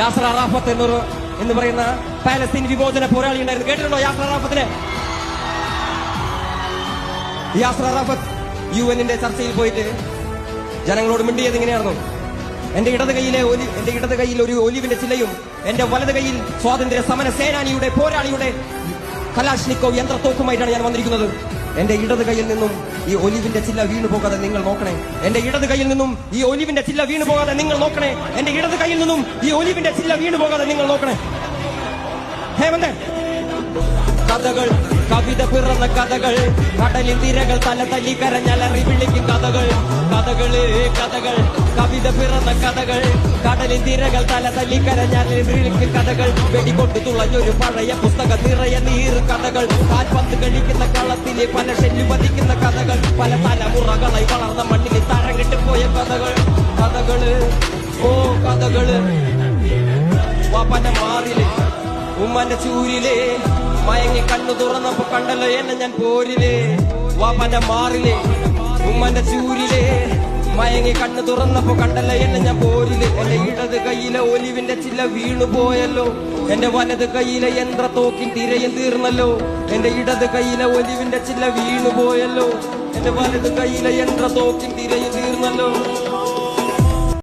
യാസർ അറാഫത്ത് എന്നൊരു എന്ന് പറയുന്ന പാലസ്തീൻ വിമോചന പോരാളി ഉണ്ടായിരുന്നു. കേട്ടിട്ടുണ്ടോ യാസർ അറാഫത്തിനെ? യാസർ അറാഫത്ത് യു എന്നിന്റെ ചർച്ചയിൽ പോയിട്ട് ജനങ്ങളോട് മിണ്ടിയത് ഇങ്ങനെയായിരുന്നു. എന്റെ ഇടത് കൈയിലെ ഒലി എന്റെ ഇടത് കൈയിൽ ഒരു ഒലിവിന്റെ ചില്ലയും എന്റെ വലത് കൈയിൽ സ്വാതന്ത്ര്യ സമര സേനാനിയുടെ പോരാളിയുടെ കലാഷ്നിക്കോ യന്ത്രത്തോക്കുമായിട്ടാണ് ഞാൻ വന്നിരിക്കുന്നത്. എന്റെ ഇടത് കയ്യിൽ നിന്നും ഈ ഒലിവിന്റെ ചില്ല വീണു പോകാതെ നിങ്ങൾ നോക്കണേ. എന്റെ ഇടത് കയ്യിൽ നിന്നും ഈ ഒലിവിന്റെ ചില്ല വീണു പോകാതെ നിങ്ങൾ നോക്കണേ. എന്റെ ഇടത് കയ്യിൽ നിന്നും ഈ ഒലിവിന്റെ ചില്ല വീണു പോകാതെ നിങ്ങൾ നോക്കണേ. ഹേമന്തൻ കഥകൾ കവിത പിറന്ന കഥകൾ കടലിൽ തിരകൾ തല തല്ലി കരഞ്ഞലറി വിളിക്കും കഥകൾ. കഥകൾ കഥകൾ. കവിത പിറന്ന കഥകൾ. കടലിൻ തിരകൾ തല തല്ലി കരഞ്ഞലറി വിളിക്കും കഥകൾ. വെടികൊണ്ട് തുളഞ്ഞൊരു പഴയ പുസ്തകം നിറയെ നീറ് കഥകൾ. കാൽപന്ത് കഴിക്കുന്ന കളത്തിലെ പല ഷെല്ലു പതിക്കുന്ന കഥകൾ. പല തലമുറകളായി വളർന്ന മണ്ണിൽ തരം കിട്ടിപ്പോയ കഥകൾ. കഥകൾ ഓ കഥകൾ. വാപ്പന്റെ മാറിൽ ഉമ്മന്റെ ചൂരിലേ. മയങ്ങി കണ്ണു തുറന്നപ്പോ കണ്ടല്ലോ എന്നെ ഞാൻ പോരിലെ. വാപ്പന്റെ മാറിലെ ഉമ്മന്റെ ചൂരിലെ. മയങ്ങി കണ്ണു തുറന്നപ്പോ കണ്ടല്ലോ എന്നെ ഞാൻ പോരിൽ. എന്റെ ഇടത് കയ്യിലെ ഒലിവിന്റെ ചില്ല വീണു പോയല്ലോ. എന്റെ വലത് കയ്യിലെ യന്ത്ര തോക്കിൻ തിരയും തീർന്നല്ലോ. എന്റെ ഇടത് കയ്യിലെ ഒലിവിന്റെ ചില്ല വീണു പോയല്ലോ. എന്റെ വലത് കയ്യിലെ യന്ത്ര തോക്കിൻ തിരയും തീർന്നല്ലോ.